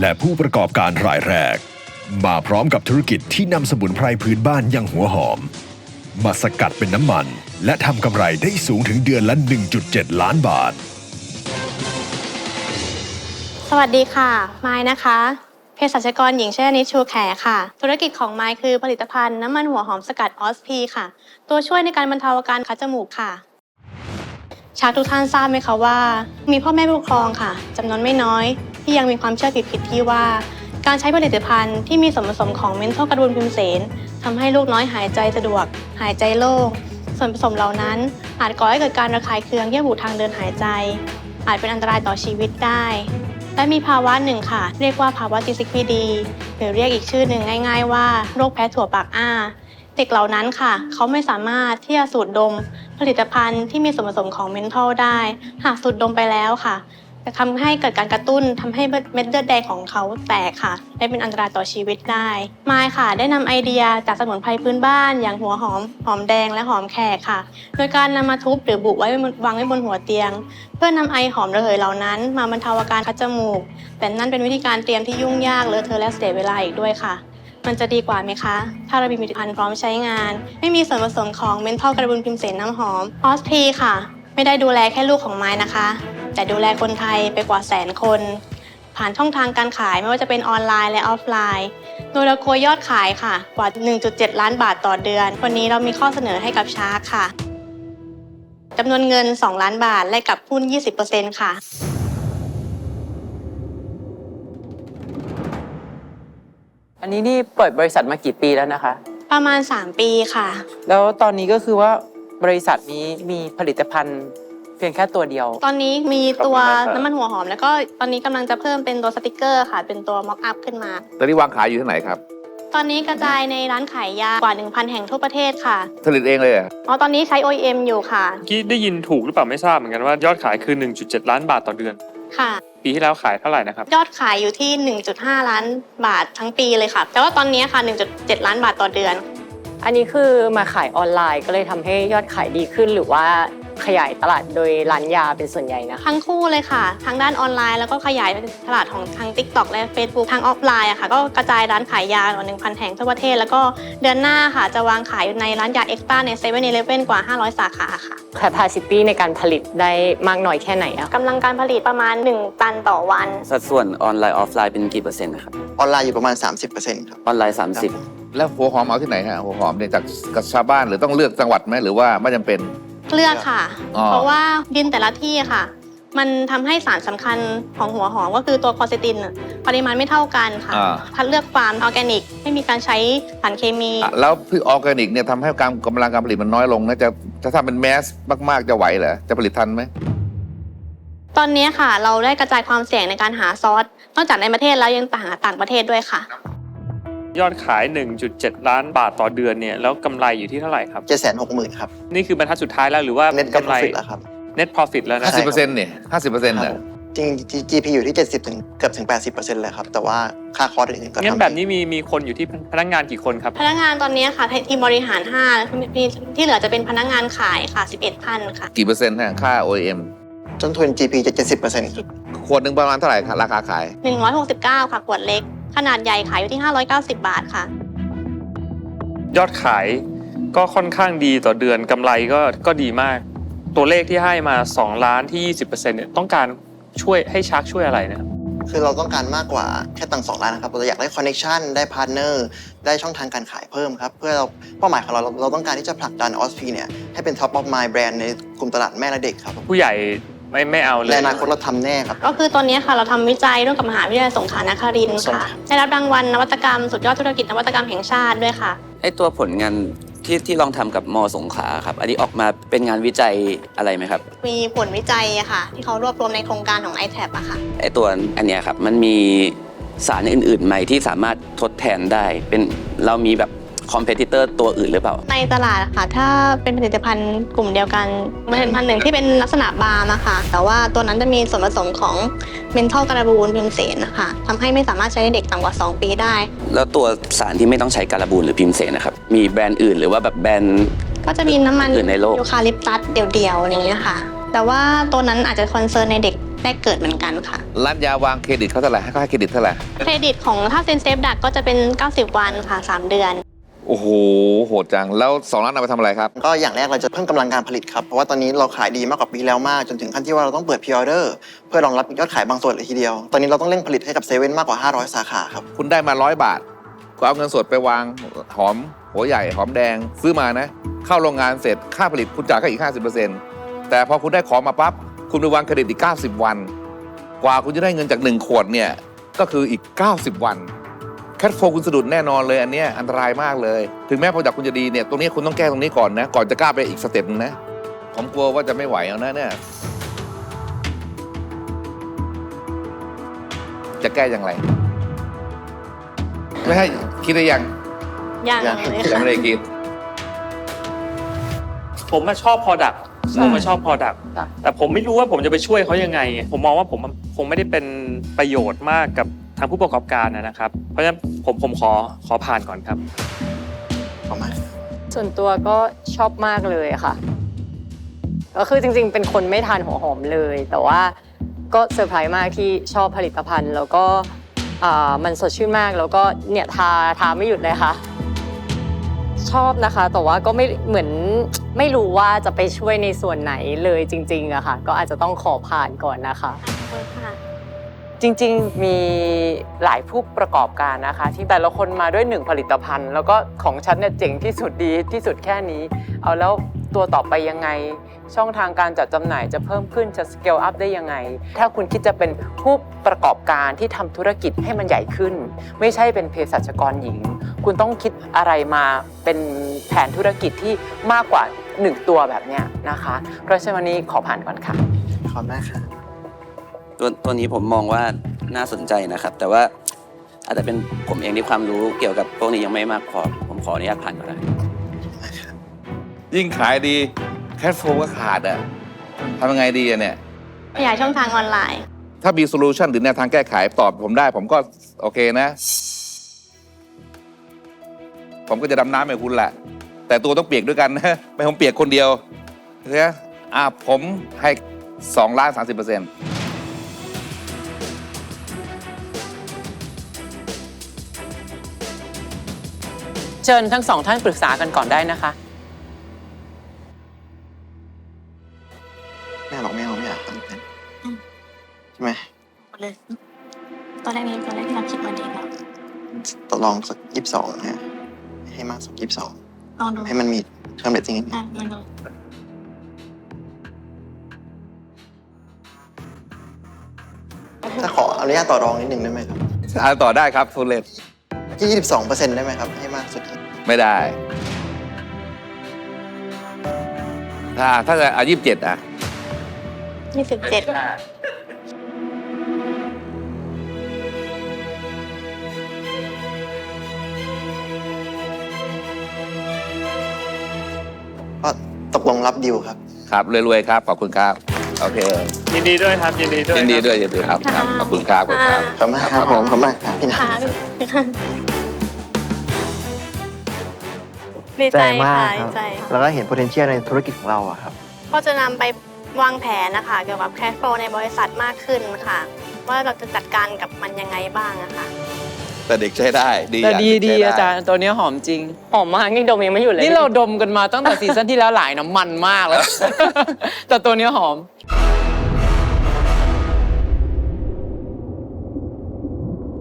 และผู้ประกอบการรายแรก มาพร้อมกับธุรกิจที่นำสมุนไพรพื้นบ้านอย่างหัวหอม มาสกัดเป็นน้ำมัน และทำกำไรได้สูงถึงเดือนละ 1.7 ล้านบาท สวัสดีค่ะ ไม้นะคะเภสัชกรหญิงชยนิชชูแขค่ะ ธุรกิจของไม้คือผลิตภัณฑ์น้ำมันหัวหอมสกัดออสพีค่ะ ตัวช่วยในการบรรเทาอาการคัดจมูกค่ะ ชาวทุกท่านทราบไหมคะว่า มีพ่อแม่ผู้ปกครองค่ะจำนวนไม่น้อย ที่ยังมีความเชื่อผิดๆที่ว่า การใช้ผลิตภัณฑ์ที่มีส่วนผสมของเมนทอลกระดุนพิมเสนทำให้ลูกน้อยหายใจสะดวก หายใจโล่งส่วนผสมเหล่านั้น อาจก่อให้เกิดการระคายเคืองเยื่อบุทางเดินหายใจ อาจเป็นอันตรายต่อชีวิตได้ และมีภาวะหนึ่งค่ะ เรียกว่าภาวะ GCPD หรือเรียกอีกชื่อหนึ่งง่าย ๆ ว่าโรคแพ้ถั่วปากอ้าเด็กเหล่านั้นค่ะ เขาไม่สามารถที่จะสูดดม ผลิตภัณฑ์ที่มีส่วนผสมของเมนทอลได้ หากสูดดมไปแล้วค่ะ จะทำให้เกิดการกระตุ้นทำให้เม็ดเลือดแดงของเขาแตกค่ะและเป็นอันตรายต่อชีวิตได้มายค่ะ ได้นำไอเดียจากสมุนไพรพื้นบ้าน อย่างหัวหอมหอมแดงและหอมแขกค่ะ โดยการนำมาทุบหรือบุไว้วางไว้บนหัวเตียง เพื่อนำไอหอมระเหยเหล่านั้น มาบรรเทาอาการคัดจมูก แต่นั่นเป็นวิธีการเตรียมที่ยุ่งยากเลอะเทอะและเสียเวลาอีกด้วยค่ะมันจะดีกว่าไหมคะ ถ้าเรามีผลิตภัณฑ์พร้อมใช้งาน ไม่มีส่วนผสมของเมนทอลกระบุนพิมเสนน้ำหอมออสทีค่ะ ไม่ได้ดูแลแค่ลูกของไม้นะคะ แต่ดูแลคนไทยไปกว่าแสนคน ผ่านช่องทางการขายไม่ว่าจะเป็นออนไลน์และออฟไลน์ โดยเราโกยยอดขายค่ะกว่า 1.7 ล้านบาทต่อเดือน วันนี้เรามีข้อเสนอให้กับชาร์คค่ะจำนวนเงิน 2 ล้านบาทและกับหุ้น 20%ค่ะอันนี้นี่เปิดบริษัทมากี่ปีแล้วนะคะ ประมาณ 3 ปีค่ะ แล้วตอนนี้ก็คือว่าบริษัทนี้มีผลิตภัณฑ์ เพียงแค่ตัวเดียว ตอนนี้มีตัวขอบคุณมากครับน้ำมันหัวหอม แล้วก็ตอนนี้กำลังจะเพิ่มเป็นตัวสติกเกอร์ค่ะ เป็นตัวม็อกอัพขึ้นมา ตอนนี้วางขายอยู่ที่ไหนครับ ตอนนี้กระจายในร้านขายยากว่า 1,000 แห่งทั่วประเทศค่ะผลิตเองเลยเหรออ๋อตอนนี้ใช้ OEM อยู่ค่ะเมื่อกี้ได้ยินถูกหรือเปล่าไม่ทราบเหมือนกันว่ายอดขายคือ 1.7 ล้านบาทต่อเดือน ค่ะ ปีที่แล้วขายเท่าไหร่นะครับ ยอดขายอยู่ที่ 1.5 ล้านบาททั้งปีเลยค่ะ แต่ว่าตอนนี้ค่ะ 1.7 ล้านบาทต่อเดือน อันนี้คือมาขายออนไลน์ก็เลยทำให้ยอดขายดีขึ้นหรือว่า ขยายตลาดโดยร้านยาเป็นส่วนใหญ่นะคะ ทั้งคู่เลยค่ะ ทั้งด้านออนไลน์แล้วก็ขยายไปตลาดของทาง TikTok และ Facebook ทางออฟไลน์อะค่ะ ก็กระจายร้านขายยากว่า1,000 แห่งทั่วประเทศ แล้วก็เดือนหน้าค่ะ จะวางขายอยู่ในร้านยาเอ็กซ์ต้าใน7 e เ e ่ e อกว่า 500 สาขาค่ะ capacity ในการผลิตได้มากน้อยแค่ไหนอะกำลังการผลิตประมาณ 1 ตันต่อวัน สัดส่วนออนไลน์ออฟไลน์เป็นกี่เปอร์เซ็นต์นะครับ ออนไลน์อยู่ประมาณ 30%ครับ ออนไลน์ครับ30 แล้วหัวหอมเอาที่ไหนฮะหัวหอมเนี่ยจากกับชาวบ้านหรือต้องเลือกจังหวัดไหมหรือว่าไม่จำเป็น เลือกค่ะ อ๋อ เพราะว่าดินแต่ละที่ค่ะ มันทำให้สารสำคัญของหัวหอมก็คือตัวคอซิตินน่ะปริมาณไม่เท่ากันค่ะ อ่าคัดเลือกฟาร์มออร์แกนิก ไม่มีการใช้สารเคมี อะแล้วพืชออร์แกนิกเนี่ยทำให้การกำลังการผลิตมันน้อยลงนะจะจะทำเป็นแมสมากๆจะไหวเหรอจะผลิตทันไหม ตอนนี้ค่ะ เราได้กระจายความเสี่ยงในการหาซอส นอกจากในประเทศแล้วยังต่างต่างประเทศด้วยค่ะ ยอดขาย 1.7 ล้านบาทต่อเดือนเนี่ยแล้วกำไรอยู่ที่เท่าไหร่ครับ 760,000 ครับ นี่คือบรรทัดสุดท้ายแล้วหรือว่าเน็ตกำไรฟิตแล้วครับ net profit แล้วนะ ห้าสิบเปอร์เซ็นต์เนี่ยห้าสิบเปอร์เซ็นต์คเนี่รับยจริงๆ GP อยู่ที่ 70ถึงเกือบถึง 80%เลยครับ แต่ว่าค่าคอร์สอื่นๆก็งั้นทำแบบนี้มีมีคนอยู่ที่พนักงานกี่คนครับ พนักงานตอนนี้ค่ะทีมบริหาร5มีที่เหลือจะเป็นพนักงานขายค่ะ 11ท่านค่ะ กี่เปอร์เซ็นต์ฮะค่า OEM ต้นทุน GP จะ70%ครับ ขวดหนึ่งประมาณเท่าไหร่คะราคาขาย 169 ค่ะขวดเล็ก ขนาดใหญ่ขายอยู่ที่ 590 บาทค่ะ ยอดขายก็ค่อนข้างดีต่อเดือนกำไรก็ก็ดีมาก ตัวเลขที่ให้มา 2 ล้านที่ 20%เนี่ยต้องการช่วยให้ชักช่วยอะไรนะครับ คือเราต้องการมากกว่าแค่ตังค์สองล้านนะครับ เราอยากได้คอนเน t ชันได้พาร์ n เนอร์ได้ช่องทางการขายเพิ่มครับ เพื่อเราเป้าหมายของเราเราเราต้องการที่จะผลักดันออสพีเนี่ยให้เป็น top of mind brand ในกลุ่มตลาดแม่และเด็กครับ ผู้ใหญ่ ไม่ไม่เอาเลยในอนาคตเราทำแน่ครับ ก็คือตอนนี้ค่ะเราทำวิจัยร่วมกับมหาวิทยาลัยสงขลานครินทร์สงค่ะขลาได้รับรางวัลนวัตกรรม สุดยอดธุรกิจนวัตกรรมแห่งชาติด้วยค่ะ ไอตัวผลงานที่ที่ลองทำกับมสงขลาครับ อันนี้ออกมาเป็นงานวิจัยอะไรไหมครับ มีผลวิจัยอะค่ะ ที่เขารวบรวมในโครงการของ i t a b อะค่ะ ไอตัวอันเนี้ยครับ มันมีสารอื่นๆไหมที่สามารถทดแทนได้ เป็นเรามีแบบ คอมเพติเตอร์ตัวอื่นหรือเปล่า ในตลาดอะค่ะ ถ้าเป็นผลิตภัณฑ์กลุ่มเดียวกันผลิตภัณฑ์หนึ่งที่เป็นลักษณะบาร์มาค่ะแต่ว่าตัวนั้นจะมีส่วนผสมของเมนทอลการบูนพิมเสนนะคะทำให้ไม่สามารถใช้ในเด็กต่ำกว่า 2 ปีได้ แล้วตัวสารที่ไม่ต้องใช้การบูนหรือพิมเสนนะครับ มีแบรนด์อื่นหรือว่าแบบแบรนด์ ก็จะมีน้ำมันอื่นในโลก ยูคาลิปตัสเดี่ยวๆอย่างเงี้ยค่ะ แต่ว่าตัวนั้นอาจจะคอนเซิร์นในเด็กแรกเกิดเหมือนกันค่ะ ร้านยาวางเครดิตเขาเท่าไหร่ให้เขาให้เครดิตเท่าไหร่ เครดิตของถ้าเซ็นเซฟดักก็จะเป็น 90 วันค่ะ 3 เดือน โอ้โหโหดจัง แล้วสองล้านเอาไปทำอะไรครับ ก็อย่างแรกเราจะเพิ่มกำลังการผลิตครับ เพราะว่าตอนนี้เราขายดีมากกว่าปีแล้วมาก จนถึงขั้นที่ว่าเราต้องเปิดพ r ออเดอร์เพื่อรองรับยอดขายบางส่วนเลยทีเดียว ตอนนี้เราต้องเร่งผลิตให้กับเซเว่นมากกว่า 500 สาขาครับ คุณได้มาร้อยบาท ก็เอาเงินสดไปวางหอมหัวใหญ่หอมแดงซื้อมานะ เข้าโรงงานเสร็จค่าผลิตคุณจ่ายแค่อีก 50%แต่พอคุณได้ของมาปั๊บคุณไปวางเครดิตอีก 90 วัน กว่าคุณจะได้เงินจาก 1 ขวดเนี่ยก็คืออีก 90 วัน แคทโฟคุณสะดุดแน่นอนเลยอันเนี้ยอันตรายมากเลย ถึงแม้โปรดักคุณจะดีเนี่ยตรงนี้คุณต้องแก้ตรงนี้ก่อนนะ ก่อนจะกล้าไปอีกสเต็ปนึงนะ ผมกลัวว่าจะไม่ไหวเอานะเนี่ยจะแก้อย่างไร ไม่ให้คิดได้ยังอย่างอย่างเลยยังค่ะ ไม่ได้คิด ผมมาชอบ Product ผมมาชอบ Product ค่ะ แต่ผมไม่รู้ว่าผมจะไปช่วยเขายังไง ผมมองว่าผมคงไม่ได้เป็นประโยชน์มากกับ ทางผู้ประกอบการนะครับ เพราะฉะนั้นผมผมขอขอผ่านก่อนครับขอบคุณมากส่วนตัวก็ชอบมากเลยค่ะ ก็คือจริงๆ เป็นคนไม่ทานหัวหอมเลย แต่ว่าก็เซอร์ไพรส์มากที่ชอบผลิตภัณฑ์ แล้วก็อ่ามันสดชื่นมากแล้วก็เนี่ยทาทาไม่หยุดเลยค่ะ ชอบนะคะ แต่ว่าก็ไม่เหมือนไม่รู้ว่าจะไปช่วยในส่วนไหนเลยจริงๆอะค่ะ ก็อาจจะต้องขอผ่านก่อนนะคะค่ะ จริงๆ มีหลายผู้ประกอบการนะคะ ที่แต่ละคนมาด้วยหนึ่งผลิตภัณฑ์ แล้วก็ของฉันเนี่ยเจ๋งที่สุดดีที่สุดแค่นี้ เอาแล้วตัวต่อไปยังไง ช่องทางการจัดจำหน่ายจะเพิ่มขึ้นจะ scale up ได้ยังไง ถ้าคุณคิดจะเป็นผู้ประกอบการที่ทำธุรกิจให้มันใหญ่ขึ้น ไม่ใช่เป็นเภสัชกรหญิง คุณต้องคิดอะไรมาเป็นแผนธุรกิจที่มากกว่าหนึ่งตัวแบบเนี้ยนะคะ เพราะฉะนั้นวันนี้ขอผ่านก่อนค่ะขอบคุณมากครับ ตัวตัวนี้ผมมองว่าน่าสนใจนะครับ แต่ว่าอาจจะเป็นผมเองที่ความรู้เกี่ยวกับพวกนี้ยังไม่มากพอผมขออนุญาตผ่านก่อนนะยิ่งขายดีแคทโฟก็ขาดอะทำยังไงดีอะเนี่ย ขยายช่องทางออนไลน์ ถ้ามีโซลูชันหรือแนวทางแก้ไขตอบผมได้ ผมก็โอเคนะ ผมก็จะดำน้ำให้คุณแหละ แต่ตัวต้องเปียกด้วยกันนะ ไม่ผมเปียกคนเดียวนะอะผมให้2ล้าน30เปอร์เซ็นต์ เชิญทั้งสองท่านปรึกษากันก่อนได้นะคะไม่เอาหรอกไม่เอาไม่อยากทำเป็นใช่ไหมเลยตอนแรกนี้ตอนแรกที่เราคิดมาดีแล้วตกลองสักยี่สิบสองนะฮะให้มากสักยี่สิบสองลองดูให้มันมีเทอมเรตติ้งนิดนึงอะมันดูถ้าขออนุญาตต่อรองนิดนึงได้ไหมครับ อะต่อได้ครับฟูเลต ที่ยี่สิบสองเปอร์เซ็นต์ได้ไหมครับ ให้มากสุดไม่ได้ ถ้าถ้าจะอะยี่สิบเจ็ดอะยี่สิบเจ็ดก็ตกลงรับดีลครับ ครับรวยๆครับ ขอบคุณครับ โอเค ยินดีด้วยครับ ยินดีด้วยยินดีครับด้วยยินดีครับครับขอบคุณครับขอบคุณครับ ขอบคุณมากครับผมขอบคุณมากครับพี่นะ ค่ะ ดีใจค่ะดีใจค่ะ แล้วก็เห็น potential ในธุรกิจของเราอะครับ ก็จะนำไปวางแผนนะคะ เกี่ยวกับแคชโฟในบริษัทมากขึ้นค่ะ ว่าเราจะจัดการกับมันยังไงบ้างอะค่ะ แต่เด็กใช้ได้ ดีแต่ย่างดีเกดีใช้ไอาจารย์ตัวเนี้ยหอมจริง หอมมากนี่ดมยังไม่หยุดเลย นี่เราดมกันมาตั้งแต่ซีซั่นที่แล้วหลายน้ำมันมากแล้ว แต่ตัวเนี้ยหอมค